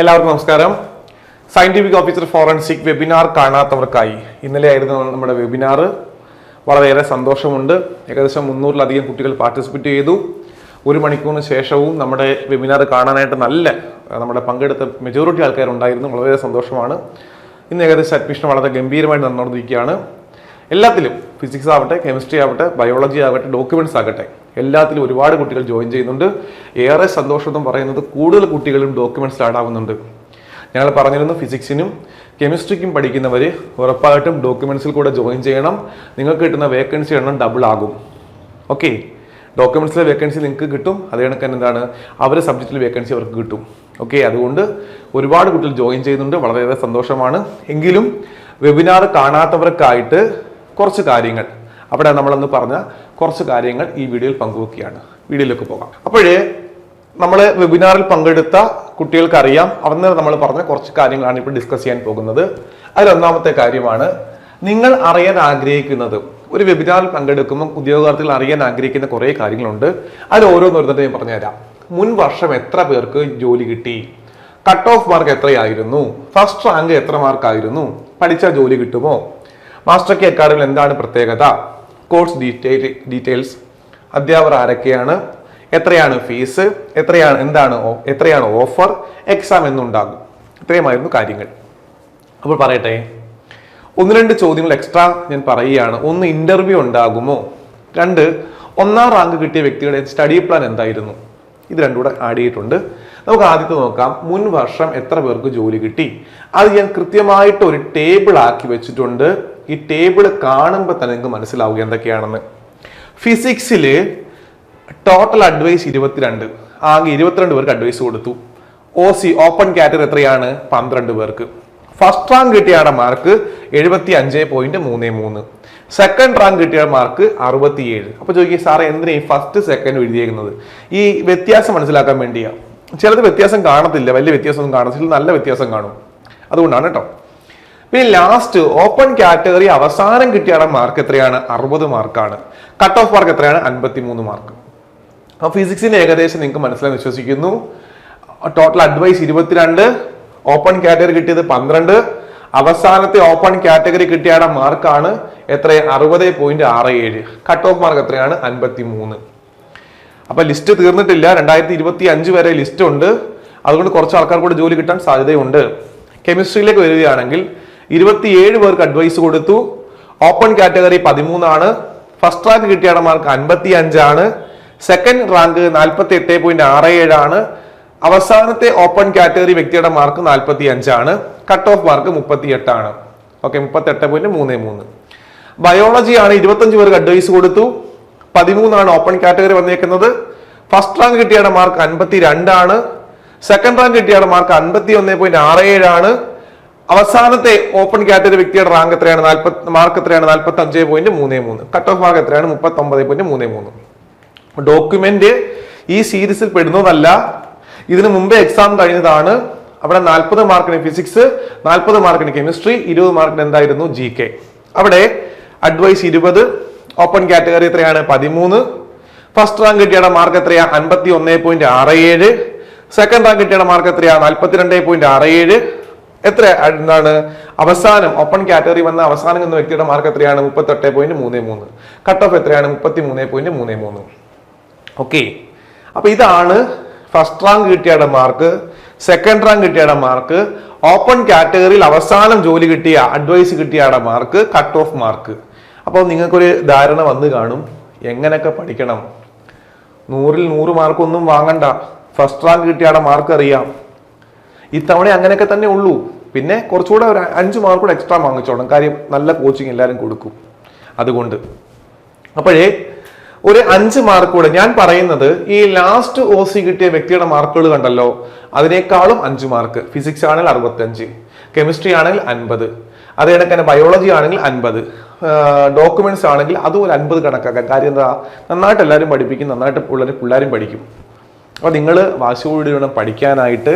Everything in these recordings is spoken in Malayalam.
എല്ലാവർക്കും നമസ്കാരം. സയന്റിഫിക് ഓഫീസർ ഫോറൻസിക് വെബിനാർ കാണാത്തവർക്കായി. ഇന്നലെയായിരുന്നു നമ്മുടെ വെബിനാർ വളരെയേറെ സന്തോഷമുണ്ട്. ഏകദേശം മുന്നൂറിലധികം കുട്ടികൾ പാർട്ടിസിപ്പേറ്റ് ചെയ്തു. ഒരു മണിക്കൂറിന് ശേഷവും നമ്മുടെ വെബിനാർ കാണാനായിട്ട് നല്ല നമ്മുടെ പങ്കെടുത്ത മെജോറിറ്റി ആൾക്കാരുണ്ടായിരുന്നു. വളരെ സന്തോഷമാണ്. ഇന്ന് ഏകദേശം അഡ്മിഷൻ വളരെ ഗംഭീരമായി നടന്നുകൊണ്ടിരിക്കുകയാണ്. എല്ലാത്തിലും ഫിസിക്സ് ആവട്ടെ കെമിസ്ട്രി ആവട്ടെ ബയോളജി ആവട്ടെ ഡോക്യുമെന്റ്സ് ആകട്ടെ എല്ലാത്തിലും ഒരുപാട് കുട്ടികൾ ജോയിൻ ചെയ്യുന്നുണ്ട്. ഏറെ സന്തോഷം എന്ന് പറയുന്നത് കൂടുതൽ കുട്ടികളും ഡോക്യുമെന്റ്സ് ആഡ് ആവുന്നുണ്ട്. ഞങ്ങൾ പറഞ്ഞിരുന്നു ഫിസിക്സിനും കെമിസ്ട്രിക്കും പഠിക്കുന്നവർ ഉറപ്പായിട്ടും ഡോക്യുമെന്റ്സിൽ കൂടെ ജോയിൻ ചെയ്യണം. നിങ്ങൾക്ക് കിട്ടുന്ന വേക്കൻസി എണ്ണം ഡബിൾ ആകും. ഓക്കെ ഡോക്യുമെന്റ്സിലെ വേക്കൻസി നിങ്ങൾക്ക് കിട്ടും. അതേ കണക്ക് എന്താണ്? അവരെ സബ്ജക്റ്റിൽ വേക്കൻസി അവർക്ക് കിട്ടും. ഓക്കെ അതുകൊണ്ട് ഒരുപാട് കുട്ടികൾ ജോയിൻ ചെയ്യുന്നുണ്ട്. വളരെയേറെ സന്തോഷമാണ്. എങ്കിലും വെബിനാർ കാണാത്തവർക്കായിട്ട് കുറച്ച് കാര്യങ്ങൾ. അവിടെ നമ്മളൊന്ന് പറഞ്ഞ കുറച്ച് കാര്യങ്ങൾ ഈ വീഡിയോയിൽ പങ്കുവെക്കുകയാണ്. വീഡിയോയിലേക്ക് പോകാം. അപ്പോഴേ നമ്മൾ വെബിനാറിൽ പങ്കെടുത്ത കുട്ടികൾക്ക് അറിയാം അന്ന് നമ്മൾ പറഞ്ഞ കുറച്ച് കാര്യങ്ങളാണ് ഇപ്പോൾ ഡിസ്കസ് ചെയ്യാൻ പോകുന്നത്. അതിലൊന്നാമത്തെ കാര്യമാണ് നിങ്ങൾ അറിയാൻ ആഗ്രഹിക്കുന്നത്. ഒരു വെബിനാറിൽ പങ്കെടുക്കുമ്പോൾ ഉദ്യോഗാർത്ഥികൾ അറിയാൻ ആഗ്രഹിക്കുന്ന കുറേ കാര്യങ്ങളുണ്ട്. അതിൽ ഓരോന്നോരോന്നിട്ട് ഞാൻ പറഞ്ഞുതരാം. മുൻ വർഷം എത്ര പേർക്ക് ജോലി കിട്ടി? കട്ട് ഓഫ് മാർക്ക് എത്രയായിരുന്നു? ഫസ്റ്റ് റാങ്ക് എത്ര മാർക്കായിരുന്നു പഠിച്ച ജോലി കിട്ടുമോ? മാസ്റ്റർ കെ അക്കാഡമിയിൽ എന്താണ് പ്രത്യേകത? Course detail details. അധ്യാപകർ ആരൊക്കെയാണ്? എത്രയാണ് ഫീസ്? എത്രയാണ് എന്താണ് എത്രയാണ് ഓഫർ? എക്സാം എന്നുണ്ടാകും. ഇത്രയുമായിരുന്നു കാര്യങ്ങൾ. അപ്പോൾ പറയട്ടെ. ഒന്ന് രണ്ട് ചോദ്യങ്ങൾ എക്സ്ട്രാ ഞാൻ പറയുകയാണ്. ഒന്ന് ഇന്റർവ്യൂ ഉണ്ടാകുമോ? രണ്ട് ഒന്നാം റാങ്ക് കിട്ടിയ വ്യക്തിയുടെ സ്റ്റഡി പ്ലാൻ എന്തായിരുന്നു? ഇത് രണ്ടും കൂടെ ആഡ് ചെയ്തിട്ടുണ്ട്. നമുക്ക് ആദ്യത്തെ നോക്കാം. മുൻ വർഷം എത്ര പേർക്ക് ജോലി കിട്ടി? അത് ഞാൻ കൃത്യമായിട്ട് ഒരു ടേബിൾ ആക്കി വെച്ചിട്ടുണ്ട്. ഈ ടേബിൾ കാണുമ്പോൾ തന്നെ നിങ്ങൾക്ക് മനസ്സിലാവുക എന്തൊക്കെയാണെന്ന്. ഫിസിക്സിൽ ടോട്ടൽ അഡ്വൈസ് ഇരുപത്തിരണ്ട്. ആകെ ഇരുപത്തിരണ്ട് പേർക്ക് അഡ്വൈസ് കൊടുത്തു. ഒ സി ഓപ്പൺ കാറ്റഗറി എത്രയാണ്? പന്ത്രണ്ട് പേർക്ക്. ഫസ്റ്റ് റാങ്ക് കിട്ടിയയുടെ മാർക്ക് എഴുപത്തി അഞ്ച് പോയിന്റ് മൂന്ന് മൂന്ന്. സെക്കൻഡ് റാങ്ക് കിട്ടിയ മാർക്ക് അറുപത്തിയേഴ്. അപ്പോൾ ചോദിക്കുക സാറേ എന്തിനാ ഈ ഫസ്റ്റ് സെക്കൻഡ് എഴുതിയേക്കുന്നത്? ഈ വ്യത്യാസം മനസ്സിലാക്കാൻ വേണ്ടിയാ. ചിലത് വ്യത്യാസം കാണത്തില്ല. വലിയ വ്യത്യാസമൊന്നും കാണത്തില്ല. നല്ല വ്യത്യാസം കാണും. അതുകൊണ്ടാണ് കേട്ടോ പിന്നെ ലാസ്റ്റ് ഓപ്പൺ കാറ്റഗറി അവസാനം കിട്ടിയ മാർക്ക് എത്രയാണ്? അറുപത് മാർക്കാണ് കട്ട് ഓഫ് മാർക്ക് എത്രയാണ്? അൻപത്തി മൂന്ന് മാർക്ക് അപ്പൊ ഫിസിക്സിന് ഏകദേശം നിങ്ങൾക്ക് മനസ്സിലായി വിശ്വസിക്കുന്നു. ടോട്ടൽ അഡ്വൈസ് ഇരുപത്തിരണ്ട് ഓപ്പൺ കാറ്റഗറി കിട്ടിയത് പന്ത്രണ്ട്. അവസാനത്തെ ഓപ്പൺ കാറ്റഗറി കിട്ടിയ മാർക്കാണ് എത്ര? അറുപത് പോയിന്റ് ആറ് ഏഴ്. കട്ട് ഓഫ് മാർക്ക് എത്രയാണ്? അൻപത്തി മൂന്ന് അപ്പൊ ലിസ്റ്റ് തീർന്നിട്ടില്ല. രണ്ടായിരത്തി ഇരുപത്തി അഞ്ച് വരെ ലിസ്റ്റ് ഉണ്ട്. അതുകൊണ്ട് കുറച്ച് ആൾക്കാർ കൂടെ ജോലി കിട്ടാൻ സാധ്യതയുണ്ട്. കെമിസ്ട്രിയിലേക്ക് വരികയാണെങ്കിൽ ഇരുപത്തിയേഴ് പേർക്ക് അഡ്വൈസ് കൊടുത്തു. ഓപ്പൺ കാറ്റഗറി പതിമൂന്നാണ്. ഫസ്റ്റ് റാങ്ക് കിട്ടിയ മാർക്ക് അൻപത്തി അഞ്ചാണ് സെക്കൻഡ് റാങ്ക് നാൽപ്പത്തി എട്ട് പോയിന്റ് ആറ് ഏഴാണ്. അവസാനത്തെ ഓപ്പൺ കാറ്റഗറി വ്യക്തിയുടെ മാർക്ക് നാൽപ്പത്തി അഞ്ചാണ് കട്ട് ഓഫ് മാർക്ക് മുപ്പത്തി എട്ടാണ് ഓക്കെ മുപ്പത്തി എട്ട് പോയിന്റ് മൂന്ന് മൂന്ന്. ബയോളജി ആണ് ഇരുപത്തഞ്ച് പേർക്ക് അഡ്വൈസ് കൊടുത്തു. പതിമൂന്നാണ് ഓപ്പൺ കാറ്റഗറി വന്നേക്കുന്നത്. ഫസ്റ്റ് റാങ്ക് കിട്ടിയ മാർക്ക് അൻപത്തി രണ്ടാണ് സെക്കൻഡ് റാങ്ക് കിട്ടിയ മാർക്ക് അൻപത്തി ഒന്ന് പോയിന്റ് ആറ് ഏഴാണ്. അവസാനത്തെ ഓപ്പൺ കാറ്റഗറി വ്യക്തിയുടെ റാങ്ക് എത്രയാണ്? നാൽപ്പത്തി മാർക്ക് എത്രയാണ്? നാൽപ്പത്തി അഞ്ച് പോയിന്റ് മൂന്ന് മൂന്ന്. കട്ട് ഓഫ് മാർക്ക് എത്രയാണ്? മുപ്പത്തി ഒമ്പത് പോയിന്റ് മൂന്ന് മൂന്ന്. ഡോക്യുമെന്റ് ഈ സീരീസിൽ പെടുന്നതല്ല. ഇതിനു മുമ്പേ എക്സാം കഴിഞ്ഞതാണ്. അവിടെ നാൽപ്പത് മാർക്കിന് ഫിസിക്സ് നാൽപ്പത് മാർക്കിന് കെമിസ്ട്രി ഇരുപത് മാർക്കിന് എന്തായിരുന്നു? ജി കെ അവിടെ അഡ്വൈസ് ഇരുപത് ഓപ്പൺ കാറ്റഗറി എത്രയാണ്? പതിമൂന്ന്. ഫസ്റ്റ് റാങ്ക് കിട്ടിയ മാർക്ക് എത്രയാ? അൻപത്തി ഒന്ന് പോയിന്റ് ആറ് ഏഴ്. സെക്കൻഡ് റാങ്ക് കിട്ടിയ മാർക്ക് എത്രയാ? നാൽപ്പത്തിരണ്ട് പോയിന്റ് ആറ് ഏഴ്. എത്ര എന്താണ് അവസാനം ഓപ്പൺ കാറ്റഗറി വന്ന അവസാനം എന്ന വ്യക്തിയുടെ മാർക്ക് എത്രയാണ്? മുപ്പത്തെട്ട് പോയിന്റ് മൂന്ന് മൂന്ന്. കട്ട് ഓഫ് എത്രയാണ്? മുപ്പത്തി മൂന്ന് പോയിന്റ് മൂന്ന് മൂന്ന്. ഓക്കെ അപ്പൊ ഇതാണ് ഫസ്റ്റ് റാങ്ക് കിട്ടിയയുടെ മാർക്ക് സെക്കൻഡ് റാങ്ക് കിട്ടിയയുടെ മാർക്ക് ഓപ്പൺ കാറ്റഗറിയിൽ അവസാനം ജോലി കിട്ടിയ അഡ്വൈസ് കിട്ടിയയുടെ മാർക്ക് കട്ട് ഓഫ് മാർക്ക് അപ്പോൾ നിങ്ങൾക്കൊരു ധാരണ വന്നു കാണും. എങ്ങനെയൊക്കെ പഠിക്കണം? നൂറിൽ നൂറ് മാർക്കൊന്നും വാങ്ങണ്ട. ഫസ്റ്റ് റാങ്ക് കിട്ടിയയുടെ മാർക്ക് അറിയാം. ഇത്തവണ അങ്ങനെയൊക്കെ തന്നെ ഉള്ളൂ. പിന്നെ കുറച്ചുകൂടെ ഒരു അഞ്ച് മാർക്ക് കൂടെ എക്സ്ട്രാ വാങ്ങിച്ചോണം. കാര്യം നല്ല കോച്ചിങ് എല്ലാവരും കൊടുക്കും. അതുകൊണ്ട്. അപ്പോഴേ ഒരു അഞ്ച് മാർക്ക് കൂടെ ഞാൻ പറയുന്നത് ഈ ലാസ്റ്റ് ഒ സി കിട്ടിയ വ്യക്തിയുടെ മാർക്കുകൾ കണ്ടല്ലോ. അതിനേക്കാളും അഞ്ച് മാർക്ക്. ഫിസിക്സ് ആണെങ്കിൽ അറുപത്തഞ്ച്. കെമിസ്ട്രി ആണെങ്കിൽ അൻപത്. അത് ബയോളജി ആണെങ്കിൽ അൻപത്. ഡോക്യുമെന്റ്സ് ആണെങ്കിൽ അതും ഒരു അൻപത് കണക്കാക്കാം കാര്യം എന്താ? നന്നായിട്ട് എല്ലാവരും പഠിപ്പിക്കും. നന്നായിട്ട് പിള്ളേർ പിള്ളേരും പഠിക്കും. അപ്പോൾ നിങ്ങൾ വാശിയോടി പഠിക്കാനായിട്ട്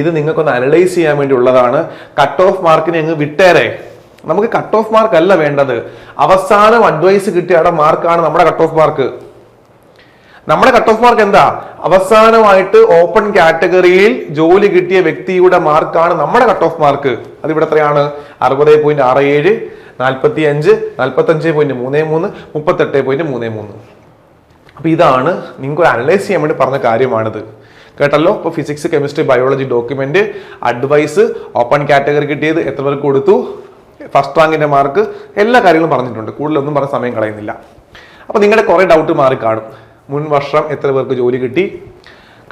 ഇത് നിങ്ങൾക്കൊന്ന് അനലൈസ് ചെയ്യാൻ വേണ്ടി ഉള്ളതാണ് കട്ട് ഓഫ് മാർക്കിനെ അങ്ങ് വിട്ടേരെ. നമുക്ക് കട്ട് ഓഫ് മാർക്ക് അല്ല വേണ്ടത്. അവസാനം അഡ്വൈസ് കിട്ടിയ അവിടെ മാർക്കാണ് നമ്മുടെ കട്ട് ഓഫ് മാർക്ക് നമ്മുടെ കട്ട് ഓഫ് മാർക്ക് എന്താ? അവസാനമായിട്ട് ഓപ്പൺ കാറ്റഗറിയിൽ ജോലി കിട്ടിയ വ്യക്തിയുടെ മാർക്കാണ് നമ്മുടെ കട്ട് ഓഫ് മാർക്ക് അത് ഇവിടെ എത്രയാണ്? അറുപത് പോയിന്റ് ആറ് ഏഴ് നാൽപ്പത്തി അഞ്ച് നാൽപ്പത്തി അഞ്ച് പോയിന്റ് മൂന്ന് മൂന്ന് മുപ്പത്തെട്ട് പോയിന്റ് മൂന്ന് മൂന്ന്. അപ്പൊ ഇതാണ് നിങ്ങൾക്ക് ഒരു അനലൈസ് ചെയ്യാൻ വേണ്ടി പറഞ്ഞ കാര്യമാണിത്. കേട്ടല്ലോ? ഇപ്പൊ physics chemistry biology document advice open category കിട്ടിയത് എത്ര പേർക്ക് കൊടുത്തു? ഫസ്റ്റ് റാങ്കിന്റെ മാർക്ക് എല്ലാ കാര്യങ്ങളും പറഞ്ഞിട്ടുണ്ട്. കൂടുതലൊന്നും പറഞ്ഞ സമയം കളയുന്നില്ല. അപ്പോൾ നിങ്ങളുടെ കുറേ ഡൗട്ട് മാറി കാണും. മുൻ വർഷം എത്ര പേർക്ക് ജോലി കിട്ടി?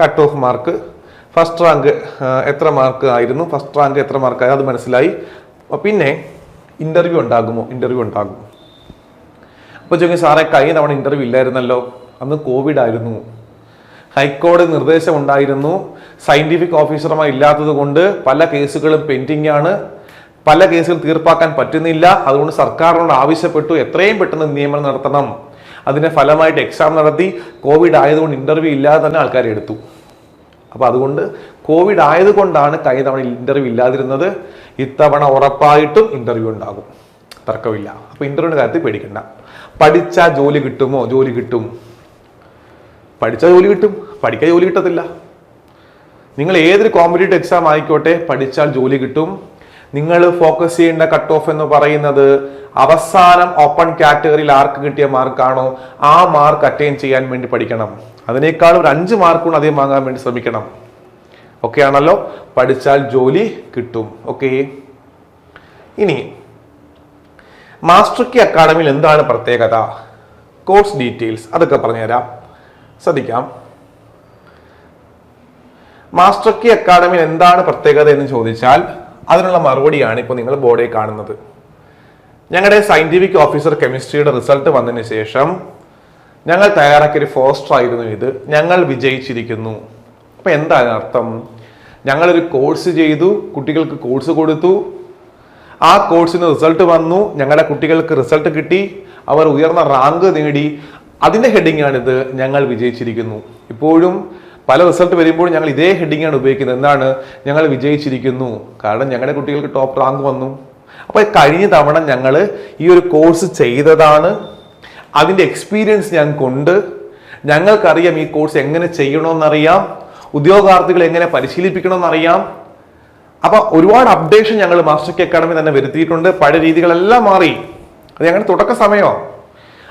Cut off mark first rank എത്ര മാർക്ക് ആയിരുന്നു? ഫസ്റ്റ് റാങ്ക് എത്ര മാർക്ക് അത് മനസ്സിലായി. പിന്നെ ഇന്റർവ്യൂ ഉണ്ടാകുമോ? ഇന്റർവ്യൂ ഉണ്ടാകും. അപ്പോൾ ചോദിക്കും സാറേ കഴിഞ്ഞ തവണ ഇന്റർവ്യൂ ഇല്ലായിരുന്നല്ലോ. അന്ന് കോവിഡ് ആയിരുന്നു. ഹൈക്കോടതി നിർദ്ദേശം ഉണ്ടായിരുന്നു സയന്റിഫിക് ഓഫീസർമാർ ഇല്ലാത്തത് കൊണ്ട് പല കേസുകളും പെൻഡിങ് ആണ് പല കേസുകൾ തീർപ്പാക്കാൻ പറ്റുന്നില്ല. അതുകൊണ്ട് സർക്കാരിനോട് ആവശ്യപ്പെട്ടു എത്രയും പെട്ടെന്ന് നിയമനം നടത്തണം. അതിന്റെ ഫലമായിട്ട് എക്സാം നടത്തി. കോവിഡ് ആയതുകൊണ്ട് ഇന്റർവ്യൂ ഇല്ലാതെ തന്നെ ആൾക്കാരെ എടുത്തു. അപ്പോൾ അതുകൊണ്ട് കോവിഡ് ആയതുകൊണ്ടാണ് കഴിഞ്ഞ തവണ ഇന്റർവ്യൂ ഇല്ലാതിരുന്നത്. ഇത്തവണ ഉറപ്പായിട്ടും ഇന്റർവ്യൂ ഉണ്ടാകും. തർക്കമില്ല. അപ്പോൾ ഇന്റർവ്യൂവിന്റെ കാര്യത്തിൽ പേടിക്കണ്ട. പഠിച്ചാൽ ജോലി കിട്ടുമോ? ജോലി കിട്ടും. പഠിച്ചാൽ ജോലി കിട്ടും. പഠിക്കാൻ ജോലി കിട്ടത്തില്ല. നിങ്ങൾ ഏതൊരു കോമ്പറ്റേറ്റീവ് എക്സാം ആയിക്കോട്ടെ പഠിച്ചാൽ ജോലി കിട്ടും. നിങ്ങൾ ഫോക്കസ് ചെയ്യേണ്ട കട്ട് ഓഫ് എന്ന് പറയുന്നത് അവസാനം ഓപ്പൺ കാറ്റഗറിയിൽ ആർക്ക് കിട്ടിയ മാർക്കാണോ ആ മാർക്ക് അറ്റൈൻ ചെയ്യാൻ വേണ്ടി പഠിക്കണം. അതിനേക്കാൾ ഒരു അഞ്ച് മാർക്ക് കൂടെ അധികം വാങ്ങാൻ വേണ്ടി ശ്രമിക്കണം. ഓക്കെ ആണല്ലോ? പഠിച്ചാൽ ജോലി കിട്ടും. ഓക്കെ ഇനി മാസ്റ്റർ കി അക്കാഡമിയിൽ എന്താണ് പ്രത്യേകത? കോഴ്സ് ഡീറ്റെയിൽസ് അതൊക്കെ പറഞ്ഞുതരാം. ശ്രദ്ധിക്കാം. മാസ്റ്റർ കി അക്കാഡമിയിൽ എന്താണ് പ്രത്യേകത എന്ന് ചോദിച്ചാൽ അതിനുള്ള മറുപടിയാണ് ഇപ്പോൾ നിങ്ങൾ ബോർഡിൽ കാണുന്നത്. ഞങ്ങളുടെ സയന്റിഫിക് ഓഫീസർ കെമിസ്ട്രിയുടെ റിസൾട്ട് വന്നതിന് ശേഷം ഞങ്ങൾ തയ്യാറാക്കിയ ഒരു പോസ്റ്റർ ആയിരുന്നു ഇത്. ഞങ്ങൾ വിജയിച്ചിരിക്കുന്നു. അപ്പോൾ എന്താണ് അർത്ഥം? ഞങ്ങളൊരു കോഴ്സ് ചെയ്തു കുട്ടികൾക്ക് കോഴ്സ് കൊടുത്തു. ആ കോഴ്സിന് റിസൾട്ട് വന്നു. ഞങ്ങളുടെ കുട്ടികൾക്ക് റിസൾട്ട് കിട്ടി. അവർ ഉയർന്ന റാങ്ക് നേടി. അതിന്റെ ഹെഡിങ്ങാണിത് ഞങ്ങൾ വിജയിച്ചിരിക്കുന്നു. ഇപ്പോഴും പല റിസൾട്ട് വരുമ്പോൾ ഞങ്ങൾ ഇതേ ഹെഡിങ് ആണ് ഉപയോഗിക്കുന്നത്. എന്താണ്? ഞങ്ങൾ വിജയിച്ചിരിക്കുന്നു. കാരണം ഞങ്ങളുടെ കുട്ടികൾക്ക് ടോപ്പ് റാങ്ക് വന്നു. അപ്പോൾ കഴിഞ്ഞ തവണ ഞങ്ങൾ ഈ ഒരു കോഴ്സ് ചെയ്തതാണ്. അതിന്റെ എക്സ്പീരിയൻസ് ഞങ്ങൾക്കുണ്ട്. ഞങ്ങൾക്കറിയാം ഈ കോഴ്സ് എങ്ങനെ ചെയ്യണമെന്നറിയാം. ഉദ്യോഗാർത്ഥികൾ എങ്ങനെ പരിശീലിപ്പിക്കണമെന്നറിയാം. അപ്പോൾ ഒരുപാട് അപ്ഡേഷൻ ഞങ്ങൾ മാസ്റ്റർ കെ അക്കാഡമി തന്നെ വരുത്തിയിട്ടുണ്ട്. പഴയ രീതികളെല്ലാം മാറി. അത് ഞങ്ങളുടെ തുടക്ക സമയമാണ്.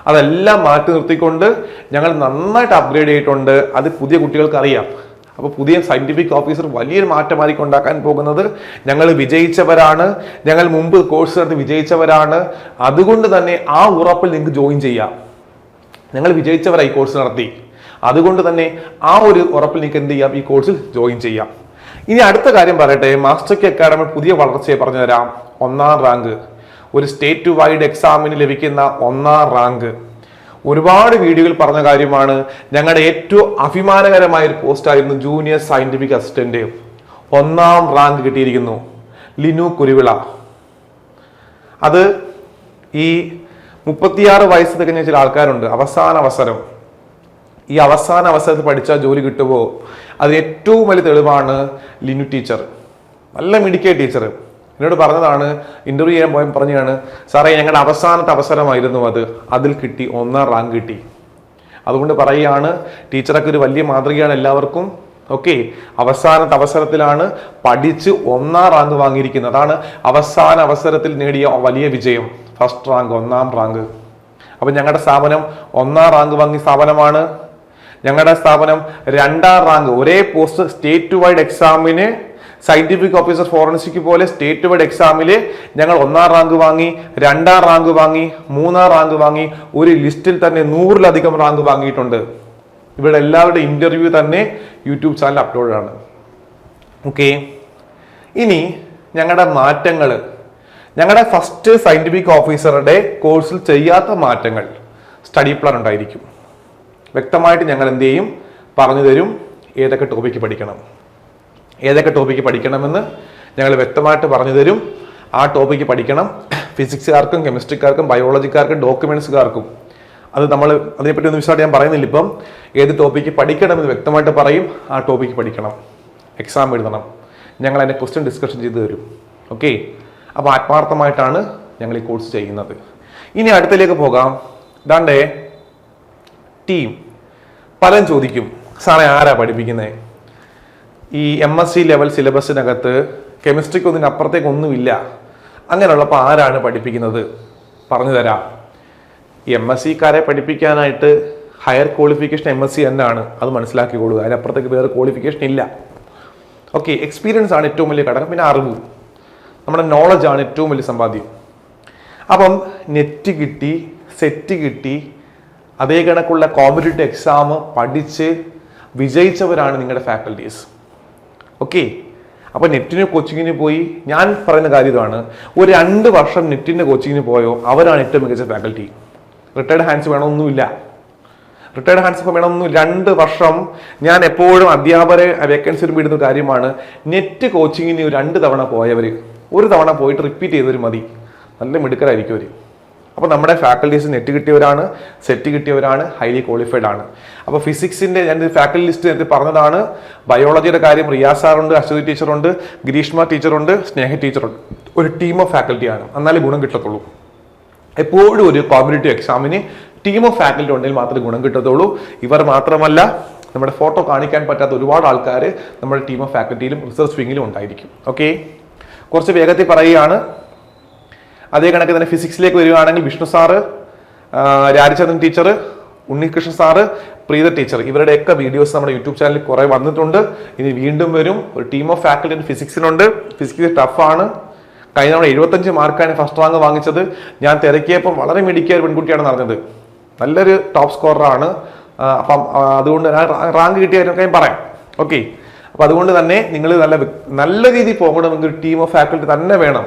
അതെല്ലാം മാറ്റി നിർത്തിക്കൊണ്ട് ഞങ്ങൾ നന്നായിട്ട് അപ്ഗ്രേഡ് ചെയ്തിട്ടുണ്ട്. അത് പുതിയ കുട്ടികൾക്ക് അറിയാം അപ്പോൾ പുതിയ സയന്റിഫിക് ഓഫീസർ വലിയൊരു മാറ്റമായിരിക്കും ഉണ്ടാക്കാൻ പോകുന്നത് ഞങ്ങൾ വിജയിച്ചവരാണ്. ഞങ്ങൾ മുമ്പ് കോഴ്സ് നടത്തി വിജയിച്ചവരാണ്. അതുകൊണ്ട് തന്നെ ആ ഉറപ്പിൽ നിങ്ങൾക്ക് ജോയിൻ ചെയ്യാം. ഞങ്ങൾ വിജയിച്ചവരായി കോഴ്സ് നടത്തി. അതുകൊണ്ട് തന്നെ ആ ഒരു ഉറപ്പിൽ നിങ്ങൾക്ക് എന്ത് ചെയ്യാം? ഈ കോഴ്സിൽ ജോയിൻ ചെയ്യാം. ഇനി അടുത്ത കാര്യം പറയട്ടെ. മാസ്റ്റർ കെ അക്കാഡമി പുതിയ വളർച്ചയെ പറഞ്ഞുതരാം. ഒന്നാം റാങ്ക് ഒരു സ്റ്റേറ്റ് വൈഡ് എക്സാമിന് ലഭിക്കുന്ന ഒന്നാം റാങ്ക് ഒരുപാട് വീഡിയോയിൽ പറഞ്ഞ കാര്യമാണ് ഞങ്ങളുടെ ഏറ്റവും അഭിമാനകരമായ ഒരു പോസ്റ്റായിരുന്നു ജൂനിയർ സയന്റിഫിക് അസിസ്റ്റന്റ് ഒന്നാം റാങ്ക് കിട്ടിയിരിക്കുന്നു ലിനു കുരുവിള. അത് ഈ മുപ്പത്തിയാറ് വയസ്സ് തികഞ്ഞ ചില ആൾക്കാരുണ്ട്. അവസാന അവസരം. ഈ അവസാന അവസരത്തിൽ പഠിച്ചാൽ ജോലി കിട്ടുമോ അത് ഏറ്റവും വലിയ തെളിവാണ് ലിനു ടീച്ചർ. നല്ല മിടുക്കിയ ടീച്ചർ. എന്നോട് പറഞ്ഞതാണ് ഇന്റർവ്യൂ ചെയ്യാൻ പോയ പറഞ്ഞാണ് സാറേ ഞങ്ങളുടെ അവസാനത്തെ അവസരമായിരുന്നു അത്. അതിൽ കിട്ടി ഒന്നാം റാങ്ക് കിട്ടി. അതുകൊണ്ട് പറയുകയാണ് ടീച്ചറൊക്കെ ഒരു വലിയ മാതൃകയാണ് എല്ലാവർക്കും. ഓക്കെ അവസാനത്തെ അവസരത്തിലാണ് പഠിച്ച് ഒന്നാം റാങ്ക് വാങ്ങിയിരിക്കുന്നത്. അതാണ് അവസാന അവസരത്തിൽ നേടിയ വലിയ വിജയം. ഫസ്റ്റ് റാങ്ക് ഒന്നാം റാങ്ക്. അപ്പൊ ഞങ്ങളുടെ സ്ഥാപനം ഒന്നാം റാങ്ക് വാങ്ങിയ സ്ഥാപനമാണ്. ഞങ്ങളുടെ സ്ഥാപനം രണ്ടാം റാങ്ക്. ഒരേ പോസ്റ്റ് സ്റ്റേറ്റ് വൈഡ് എക്സാമിന് സയന്റിഫിക് ഓഫീസർ ഫോറൻസിക് പോലെ സ്റ്റേറ്റ് വൈഡ് എക്സാമിൽ ഞങ്ങൾ ഒന്നാം റാങ്ക് വാങ്ങി രണ്ടാം റാങ്ക് വാങ്ങി മൂന്നാം റാങ്ക് വാങ്ങി ഒരു ലിസ്റ്റിൽ തന്നെ നൂറിലധികം റാങ്ക് വാങ്ങിയിട്ടുണ്ട്. ഇവിടെ എല്ലാവരുടെ ഇന്റർവ്യൂ തന്നെ യൂട്യൂബ് ചാനൽ അപ്ലോഡാണ് ഓക്കെ ഇനി ഞങ്ങളുടെ മാറ്റങ്ങൾ ഞങ്ങളുടെ ഫസ്റ്റ് സയന്റിഫിക് ഓഫീസറുടെ കോഴ്സിൽ ചെയ്യാത്ത മാറ്റങ്ങൾ. സ്റ്റഡി പ്ലാൻ ഉണ്ടായിരിക്കും. വ്യക്തമായിട്ട് ഞങ്ങൾ എന്ത് ചെയ്യും? പറഞ്ഞു തരും. ഏതൊക്കെ ടോപ്പിക്ക് പഠിക്കണം. ഏതൊക്കെ ടോപ്പിക്ക് പഠിക്കണമെന്ന് ഞങ്ങൾ വ്യക്തമായിട്ട് പറഞ്ഞു തരും. ആ ടോപ്പിക്ക് പഠിക്കണം. ഫിസിക്സുകാർക്കും കെമിസ്ട്രിക്കാർക്കും ബയോളജിക്കാർക്കും ഡോക്യുമെന്റ്സുകാർക്കും അത് നമ്മൾ അതിനെപ്പറ്റി ഒന്നും വിശദമായിട്ട് ഞാൻ പറയുന്നില്ല ഇപ്പം. ഏത് ടോപ്പിക്ക് പഠിക്കണമെന്ന് വ്യക്തമായിട്ട് പറയും. ആ ടോപ്പിക്ക് പഠിക്കണം. എക്സാം എഴുതണം. ഞങ്ങൾ അതിന്റെ ക്വസ്റ്റ്യൻ ഡിസ്കഷൻ ചെയ്തു തരും. ഓക്കെ അപ്പോൾ ആത്മാർത്ഥമായിട്ടാണ് ഞങ്ങൾ ഈ കോഴ്സ് ചെയ്യുന്നത്. ഇനി അടുത്തിലേക്ക് പോകാം. ദാണ്ടേ ടീം പലരും ചോദിക്കും സാറേ ആരാ പഠിപ്പിക്കുന്നത് ഈ എം എസ് സി ലെവൽ സിലബസിനകത്ത് കെമിസ്ട്രിക്ക് ഒന്നിന് അപ്പുറത്തേക്ക് ഒന്നുമില്ല. അങ്ങനെയുള്ളപ്പോൾ ആരാണ് പഠിപ്പിക്കുന്നത്? പറഞ്ഞു തരാം. എം എസ് സിക്കാരെ പഠിപ്പിക്കാനായിട്ട് higher qualification M S C തന്നെയാണ്. അത് മനസ്സിലാക്കിക്കൊള്ളുക. അതിനപ്പുറത്തേക്ക് വേറെ ക്വാളിഫിക്കേഷൻ ഇല്ല. ഓക്കെ എക്സ്പീരിയൻസ് ആണ് ഏറ്റവും വലിയ ഘടകം. പിന്നെ അറിവ്. നമ്മുടെ നോളജ് ആണ് ഏറ്റവും വലിയ സമ്പാദ്യം. അപ്പം നെറ്റ് കിട്ടി സെറ്റ് കിട്ടി അതേ കണക്കുള്ള കോമ്പറ്റേറ്റീവ് എക്സാം പഠിച്ച് വിജയിച്ചവരാണ് നിങ്ങളുടെ ഫാക്കൽറ്റീസ് ഓക്കെ അപ്പോൾ നെറ്റിന് കോച്ചിങ്ങിന് പോയി. ഞാൻ പറയുന്ന കാര്യം ഇതാണ്. ഒരു രണ്ട് വർഷം നെറ്റിന്റെ കോച്ചിങ്ങിന് പോയോ അവരാണ് ഏറ്റവും മികച്ച ഫാക്കൽറ്റി റിട്ടയർഡ് ഹാൻഡ്സ് വേണമൊന്നുമില്ല. റിട്ടയർഡ് ഹാൻഡ്സ് ഇപ്പം വേണമെന്നും രണ്ട് വർഷം ഞാൻ എപ്പോഴും അധ്യാപകരെ വേക്കൻസി ഇടുന്ന കാര്യമാണ്. നെറ്റ് കോച്ചിങ്ങിന് രണ്ട് തവണ പോയവർ ഒരു തവണ പോയിട്ട് റിപ്പീറ്റ് ചെയ്തവർ മതി. നല്ല മിടുക്കരായിരിക്കും അവർ അപ്പോൾ നമ്മുടെ ഫാക്കൽറ്റീസ് നെറ്റ് കിട്ടിയവരാണ് സെറ്റ് കിട്ടിയവരാണ് ഹൈലി ക്വാളിഫൈഡ് ആണ്. അപ്പോൾ ഫിസിക്സിന്റെ ഞാൻ ഫാക്കൽറ്റി ലിസ്റ്റ് നേരത്തെ പറഞ്ഞതാണ്. ബയോളജിയുടെ കാര്യം റിയാസ് സാറുണ്ട് അശ്വതി ടീച്ചറുണ്ട് ഗ്രീഷ്മ ടീച്ചറുണ്ട് സ്നേഹ ടീച്ചറുണ്ട് ഒരു ടീം ഓഫ് ഫാക്കൽറ്റിയാണ് എന്നാലേ ഗുണം കിട്ടത്തുള്ളൂ. എപ്പോഴും ഒരു കോമ്പറ്റേറ്റീവ് എക്സാമിന് ടീം ഓഫ് ഫാക്കൽറ്റി ഉണ്ടെങ്കിൽ മാത്രമേ ഗുണം കിട്ടത്തുള്ളൂ. ഇവർ മാത്രമല്ല നമ്മുടെ ഫോട്ടോ കാണിക്കാൻ പറ്റാത്ത ഒരുപാട് ആൾക്കാർ നമ്മുടെ ടീം ഓഫ് ഫാക്കൽറ്റിയിലും റിസർച്ച് വിങ്ങിലും ഉണ്ടായിരിക്കും. ഓക്കെ കുറച്ച് വേഗത്തിൽ പറയുകയാണ്. അതേ കണക്ക് തന്നെ ഫിസിക്സിലേക്ക് വരികയാണെങ്കിൽ Vishnu sir Rajachandran teacher Unnikrishnan sir Preetha teacher ഇവരുടെയൊക്കെ വീഡിയോസ് നമ്മുടെ യൂട്യൂബ് ചാനലിൽ കുറേ വന്നിട്ടുണ്ട്. ഇനി വീണ്ടും വരും. ഒരു ടീം ഓഫ് ഫാക്കൽറ്റി ഫിസിക്സിനുണ്ട് ഫിസിക്സ് ടഫാണ് കഴിഞ്ഞ തവണ എഴുപത്തഞ്ച് മാർക്കാണ് ഫസ്റ്റ് റാങ്ക് വാങ്ങിച്ചത്. ഞാൻ തിരക്കിയപ്പം വളരെ മിടിക്കിയ ഒരു പെൺകുട്ടിയാണ് നടന്നത്. നല്ലൊരു ടോപ്പ് സ്കോറാണ് അപ്പം അതുകൊണ്ട് റാങ്ക് കിട്ടിയ കാര്യം ഞാൻ പറയാം. ഓക്കെ അപ്പൊ അതുകൊണ്ട് തന്നെ നിങ്ങൾ നല്ല നല്ല രീതിയിൽ പോകണമെങ്കിൽ ഒരു ടീം ഓഫ് ഫാക്കൽറ്റി തന്നെ വേണം.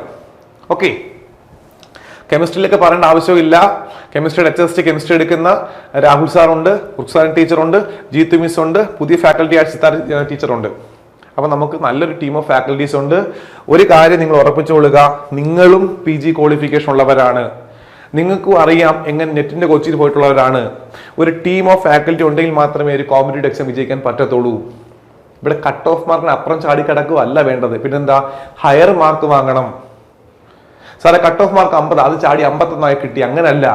ഓക്കെ കെമിസ്ട്രിയിലൊക്കെ പറയേണ്ട ആവശ്യമില്ല. കെമിസ്ട്രിയുടെ എച്ച് എസ് ടി കെമിസ്ട്രി എടുക്കുന്ന രാഹുൽ സാറുണ്ട് ഉത്സാരൻ ടീച്ചറുണ്ട് ജീത്തു മിസ് ഉണ്ട് പുതിയ ഫാക്കൽറ്റി ആഴ്ച ടീച്ചറുണ്ട് അപ്പോൾ നമുക്ക് നല്ലൊരു ടീം ഓഫ് ഫാക്കൽറ്റീസ് ഉണ്ട്. ഒരു കാര്യം നിങ്ങൾ ഉറപ്പിച്ചുകൊള്ളുക നിങ്ങളും പി ജി ക്വാളിഫിക്കേഷൻ ഉള്ളവരാണ്. നിങ്ങൾക്കും അറിയാം എങ്ങനെ നെറ്റിന്റെ കോച്ചിൽ പോയിട്ടുള്ളവരാണ്. ഒരു ടീം ഓഫ് ഫാക്കൽറ്റി ഉണ്ടെങ്കിൽ മാത്രമേ ഒരു കോമ്പറ്റേറ്റീവ് എക്സാം വിജയിക്കാൻ പറ്റത്തുള്ളൂ. ഇവിടെ കട്ട് ഓഫ് മാർക്കിന് അപ്പുറം ചാടി കിടക്കുക അല്ല വേണ്ടത്. പിന്നെന്താ? ഹയർ മാർക്ക് വാങ്ങണം. സാറേ കട്ട് ഓഫ് മാർക്ക് അമ്പത് അത് ചാടി അമ്പത്തൊന്നായി കിട്ടി. അങ്ങനല്ല.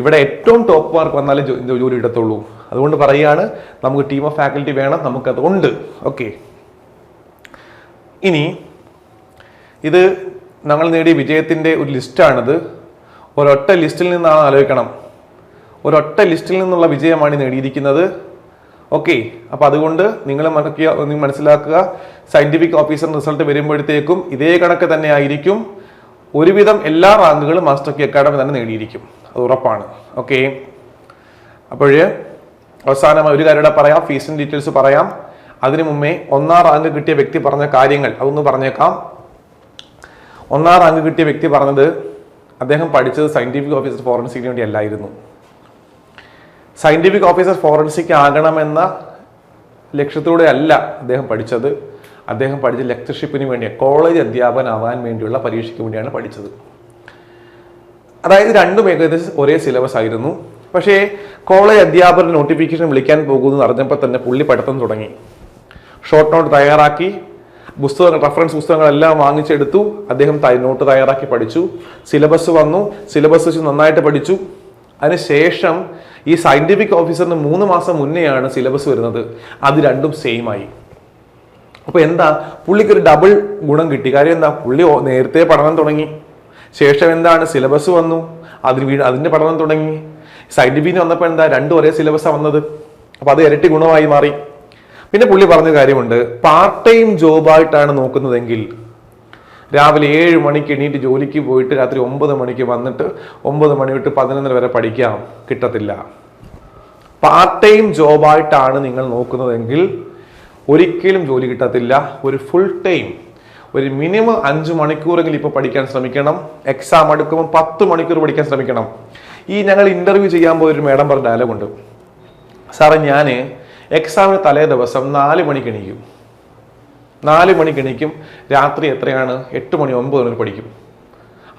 ഇവിടെ ഏറ്റവും ടോപ്പ് മാർക്ക് വന്നാലേ ജോലി എടുത്തുള്ളൂ അതുകൊണ്ട് പറയുകയാണ് നമുക്ക് ടീം ഓഫ് ഫാക്കൽറ്റി വേണം നമുക്കത് ഉണ്ട്. ഓക്കെ ഇനി ഇത് ഞങ്ങൾ നേടിയ വിജയത്തിന്റെ ഒരു ലിസ്റ്റാണിത്. ഒരൊറ്റ ലിസ്റ്റിൽ നിന്നാണ് ആലോചിക്കണം. ഒരൊറ്റ ലിസ്റ്റിൽ നിന്നുള്ള വിജയമാണ് നേടിയിരിക്കുന്നത്. ഓക്കെ അപ്പൊ അതുകൊണ്ട് നിങ്ങൾ മനസ്സിലാക്കുക സയന്റിഫിക് ഓഫീസർ റിസൾട്ട് വരുമ്പോഴത്തേക്കും ഇതേ കണക്ക് തന്നെ ആയിരിക്കും. ഒരുവിധം എല്ലാ റാങ്കുകളും മാസ്റ്റർ കി അക്കാഡമി തന്നെ നേടിയിരിക്കും. അത് ഉറപ്പാണ്. ഓക്കെ അപ്പോൾ അവസാനമായി ഒരു കാര്യം പറയാം. ഫീസിന്റെ ഡീറ്റെയിൽസ് പറയാം. അതിനു മുമ്പേ ഒന്നാം റാങ്ക് കിട്ടിയ വ്യക്തി പറഞ്ഞ കാര്യങ്ങൾ അതൊന്ന് പറഞ്ഞേക്കാം. ഒന്നാം റാങ്ക് കിട്ടിയ വ്യക്തി പറഞ്ഞത് അദ്ദേഹം പഠിച്ചത് സയന്റിഫിക് ഓഫീസർ ഫോറൻസിക്കിന് വേണ്ടി അല്ലായിരുന്നു സയന്റിഫിക് ഓഫീസർ ഫോറൻസിക് ആകണമെന്ന ലക്ഷ്യത്തോടെ അല്ല അദ്ദേഹം പഠിച്ചത്. അദ്ദേഹം പഠിച്ച ലെക്ചർഷിപ്പിന് വേണ്ടിയാണ് കോളേജ് അധ്യാപകനാവാൻ വേണ്ടിയുള്ള പരീക്ഷയ്ക്ക് വേണ്ടിയാണ് പഠിച്ചത്. അതായത് രണ്ടും ഏകദേശം ഒരേ സിലബസ് ആയിരുന്നു. പക്ഷേ കോളേജ് അധ്യാപകർ നോട്ടിഫിക്കേഷൻ വിളിക്കാൻ പോകുന്നു അറിഞ്ഞപ്പോൾ തന്നെ പുള്ളി പഠിത്തം തുടങ്ങി. ഷോർട്ട് നോട്ട് തയ്യാറാക്കി പുസ്തകങ്ങൾ റഫറൻസ് പുസ്തകങ്ങളെല്ലാം വാങ്ങിച്ചെടുത്തു. അദ്ദേഹം നോട്ട് തയ്യാറാക്കി പഠിച്ചു. സിലബസ് വന്നു. സിലബസ് വെച്ച് നന്നായിട്ട് പഠിച്ചു. അതിനുശേഷം ഈ സയന്റിഫിക് ഓഫീസറിന് മൂന്ന് മാസം മുന്നെയാണ് സിലബസ് വരുന്നത്. അത് രണ്ടും സെയിം ആയി. അപ്പൊ എന്താ? പുള്ളിക്ക് ഒരു ഡബിൾ ഗുണം കിട്ടി. കാര്യം എന്താ? പുള്ളി നേരത്തെ പഠനം തുടങ്ങി. ശേഷം എന്താണ്? സിലബസ് വന്നു. അതിന് വീട് അതിന്റെ പഠനം തുടങ്ങി. സൈഡ് ബീന്ന് വന്നപ്പോൾ എന്താ? രണ്ടും ഒരേ സിലബസാണ് വന്നത്. അപ്പൊ അത് ഇരട്ടി ഗുണമായി മാറി. പിന്നെ പുള്ളി പറഞ്ഞ കാര്യമുണ്ട്. പാർട്ട് ടൈം ജോബായിട്ടാണ് നോക്കുന്നതെങ്കിൽ രാവിലെ ഏഴ് മണിക്ക് എണീറ്റ് ജോലിക്ക് പോയിട്ട് രാത്രി ഒമ്പത് മണിക്ക് വന്നിട്ട് ഒമ്പത് മണി തൊട്ട് പതിനൊന്നര വരെ പഠിക്കാം. കിട്ടത്തില്ല. പാർട്ട് ടൈം ജോബായിട്ടാണ് നിങ്ങൾ നോക്കുന്നതെങ്കിൽ ഒരിക്കലും ജോലി കിട്ടത്തില്ല. ഒരു ഫുൾ ടൈം ഒരു മിനിമം അഞ്ച് മണിക്കൂറെങ്കിലും ഇപ്പോൾ പഠിക്കാൻ ശ്രമിക്കണം. എക്സാം അടുക്കുമ്പോൾ പത്ത് മണിക്കൂർ പഠിക്കാൻ ശ്രമിക്കണം. ഈ ഞങ്ങൾ ഇന്റർവ്യൂ ചെയ്യാൻ പോയൊരു മേഡം പറഞ്ഞ ഡയലോഗുണ്ട് സാറേ ഞാൻ എക്സാമിന് തലേ ദിവസം നാല് മണിക്ക് എണീക്കും. നാല് മണിക്ക് എണീക്കും. രാത്രി എത്രയാണ്? എട്ട് മണി ഒമ്പത് മണി പഠിക്കും.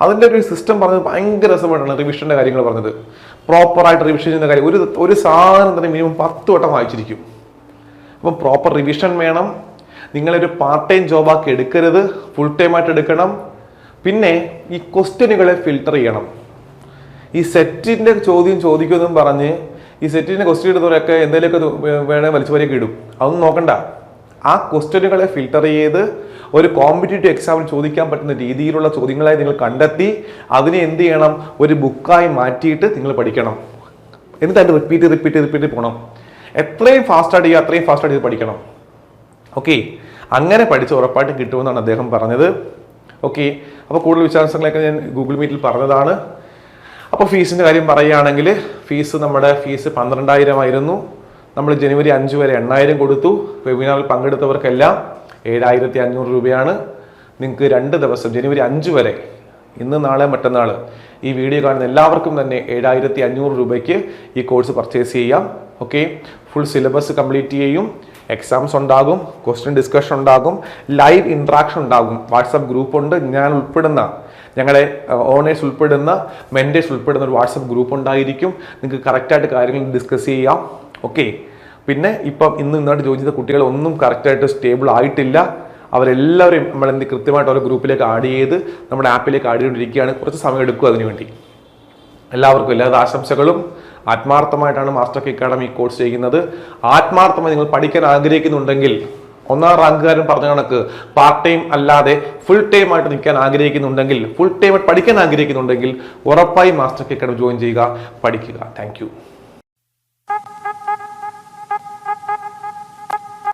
അതിന്റെ ഒരു സിസ്റ്റം പറഞ്ഞത് ഭയങ്കര രസമായിട്ടാണ് റിവിഷന്റെ കാര്യങ്ങൾ പറഞ്ഞത്. പ്രോപ്പറായിട്ട് റിവിഷൻ ചെയ്യുന്ന കാര്യം. ഒരു ഒരു സാധനം തന്നെ മിനിമം പത്ത് വട്ടം വായിച്ചിരിക്കും. അപ്പം പ്രോപ്പർ റിവിഷൻ വേണം. നിങ്ങളൊരു പാർട്ട് ടൈം ജോബാക്കി എടുക്കരുത്. ഫുൾ ടൈം ആയിട്ട് എടുക്കണം. പിന്നെ ഈ ക്വസ്റ്റ്യനുകളെ ഫിൽട്ടർ ചെയ്യണം. ഈ സെറ്റിന്റെ ചോദ്യം ചോദിക്കുമെന്നും പറഞ്ഞ് ഈ സെറ്റിന്റെ ക്വസ്റ്റ്യൻ ഇടുന്നവരൊക്കെ എന്തെങ്കിലുമൊക്കെ വേണേൽ വലിച്ചു വരെയൊക്കെ ഇടും. അതൊന്നും നോക്കണ്ട. ആ ക്വസ്റ്റ്യനുകളെ ഫിൽട്ടർ ചെയ്ത് ഒരു കോമ്പറ്റേറ്റീവ് എക്സാമിൽ ചോദിക്കാൻ പറ്റുന്ന രീതിയിലുള്ള ചോദ്യങ്ങളായി നിങ്ങൾ കണ്ടെത്തി അതിനെ എന്ത് ചെയ്യണം? ഒരു ബുക്കായി മാറ്റിയിട്ട് നിങ്ങൾ പഠിക്കണം. എന്നിട്ട് അത് റിപ്പീറ്റ് റിപ്പീറ്റ് റിപ്പീറ്റ് പോകണം എത്രയും ഫാസ്റ്റായിട്ട് ചെയ്യുക അത്രയും ഫാസ്റ്റായിട്ട് ഇത് പഠിക്കണം. ഓക്കെ അങ്ങനെ പഠിച്ച് ഉറപ്പായിട്ടും കിട്ടുമെന്നാണ് അദ്ദേഹം പറഞ്ഞത്. ഓക്കെ അപ്പോൾ കൂടുതൽ വിശദാംശങ്ങളൊക്കെ ഞാൻ ഗൂഗിൾ മീറ്റിൽ പറഞ്ഞതാണ്. അപ്പോൾ ഫീസിന്റെ കാര്യം പറയുകയാണെങ്കിൽ ഫീസ് നമ്മുടെ ഫീസ് പന്ത്രണ്ടായിരം ആയിരുന്നു. നമ്മൾ ജനുവരി അഞ്ച് വരെ എണ്ണായിരം കൊടുത്തു. വെബിനാറിൽ പങ്കെടുത്തവർക്കെല്ലാം ഏഴായിരത്തി അഞ്ഞൂറ് രൂപയാണ്. നിങ്ങൾക്ക് രണ്ട് ദിവസം ജനുവരി അഞ്ച് വരെ ഇന്ന് നാളെ മറ്റന്നാൾ ഈ വീഡിയോ കാണുന്ന എല്ലാവർക്കും തന്നെ ഏഴായിരത്തി അഞ്ഞൂറ് രൂപയ്ക്ക് ഈ കോഴ്സ് പർച്ചേസ് ചെയ്യാം. ഓക്കെ ഫുൾ സിലബസ് കംപ്ലീറ്റ് ചെയ്യും. എക്സാംസ് ഉണ്ടാകും. ക്വസ്റ്റ്യൻ ഡിസ്കഷൻ ഉണ്ടാകും. ലൈവ് ഇൻട്രാക്ഷൻ ഉണ്ടാകും. വാട്സപ്പ് ഗ്രൂപ്പ് ഉണ്ട്. ഞാൻ ഉൾപ്പെടുന്ന ഞങ്ങളെ ഓണേഴ്സ് ഉൾപ്പെടുന്ന മെന്റേഴ്സ് ഉൾപ്പെടുന്ന ഒരു വാട്സപ്പ് ഗ്രൂപ്പ് ഉണ്ടായിരിക്കും. നിങ്ങൾക്ക് കറക്റ്റായിട്ട് കാര്യങ്ങൾ ഡിസ്കസ് ചെയ്യാം. ഓക്കെ പിന്നെ ഇപ്പം ഇന്ന് ഇന്നോട്ട് ജോയിൻ ചെയ്ത കുട്ടികൾ ഒന്നും കറക്റ്റായിട്ട് സ്റ്റേബിൾ ആയിട്ടില്ല. അവരെല്ലാവരും നമ്മൾ എന്ത് കൃത്യമായിട്ട് ഓരോ ഗ്രൂപ്പിലേക്ക് ആഡ് ചെയ്ത് നമ്മുടെ ആപ്പിലേക്ക് ആഡ് ചെയ്തുകൊണ്ടിരിക്കുകയാണ്. കുറച്ച് സമയം എടുക്കും അതിനുവേണ്ടി. എല്ലാവർക്കും എല്ലാ ആശംസകളും. ആത്മാർത്ഥമായിട്ടാണ് മാസ്റ്റർ അക്കാഡമി കോഴ്സ് ചെയ്യുന്നത്. ആത്മാർത്ഥമായി നിങ്ങൾ പഠിക്കാൻ ആഗ്രഹിക്കുന്നുണ്ടെങ്കിൽ ഒന്നാം റാങ്കുകാരൻ പറഞ്ഞ കണക്ക് പാർട്ട് ടൈം അല്ലാതെ ഫുൾ ടൈം ആയിട്ട് നിൽക്കാൻ ആഗ്രഹിക്കുന്നുണ്ടെങ്കിൽ ഫുൾ ടൈം പഠിക്കാൻ ആഗ്രഹിക്കുന്നുണ്ടെങ്കിൽ ഉറപ്പായി മാസ്റ്റർ അക്കാഡമി ജോയിൻ ചെയ്യുക പഠിക്കുക. താങ്ക്